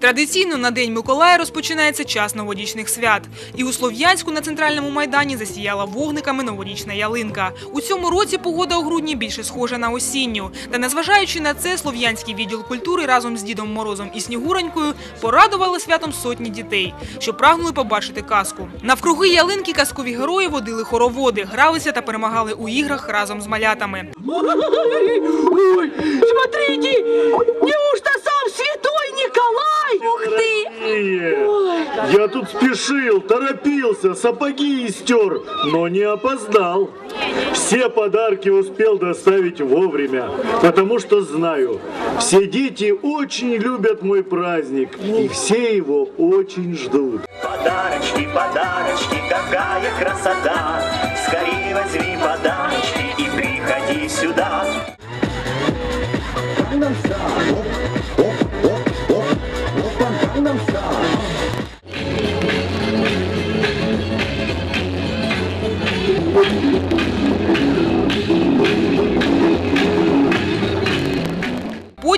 Традиційно на День Миколая розпочинається час новорічних свят. І у Слов'янську на центральному майдані засіяла вогниками новорічна ялинка. У цьому році погода у грудні більше схожа на осінню. Та незважаючи на це, слов'янський відділ культури разом з Дідом Морозом і Снігуронькою порадували святом сотні дітей, що прагнули побачити казку. Навкруги ялинки казкові герої водили хороводи, гралися та перемагали у іграх разом з малятами. Смотрите, я тут спешил, торопился, сапоги истер, но не опоздал. Все подарки успел доставить вовремя, потому что знаю, все дети очень любят мой праздник, и все его очень ждут. Подарочки, подарочки, какая красота! Скорее возьми подарочки и приходи сюда.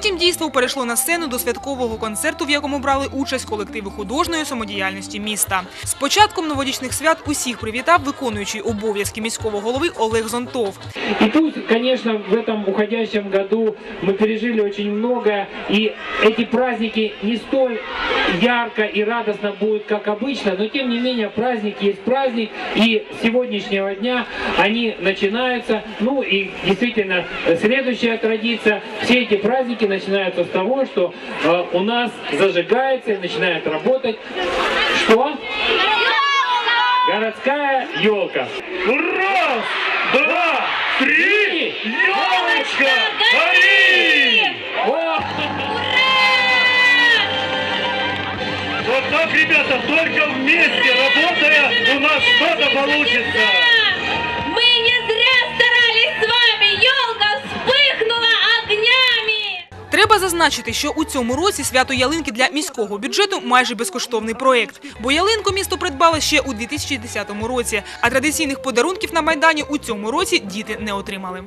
Потім дійство перейшло на сцену до святкового концерту, в якому брали участь колективи художньої самодіяльності міста. З початком новорічних свят усіх привітав виконуючий обов'язки міського голови Олег Зонтов. И тут, конечно, в этом уходящем году мы пережили очень много, и эти праздники не столь ярко и радостно будут, как обычно, но тем не менее праздник есть праздник, и с сегодняшнего дня они начинаются. Ну и действительно, следующая традиция, все эти праздники начинаются с того, что э, у нас зажигается и начинает работать. Что? Городская елка. Раз, два, три, елочка, гори! Вот так, ребята, только вместе, работая, у нас что-то получится. Треба зазначити, що у цьому році свято ялинки для міського бюджету майже безкоштовний проєкт. Бо ялинку місто придбало ще у 2010 році, а традиційних подарунків на майдані у цьому році діти не отримали.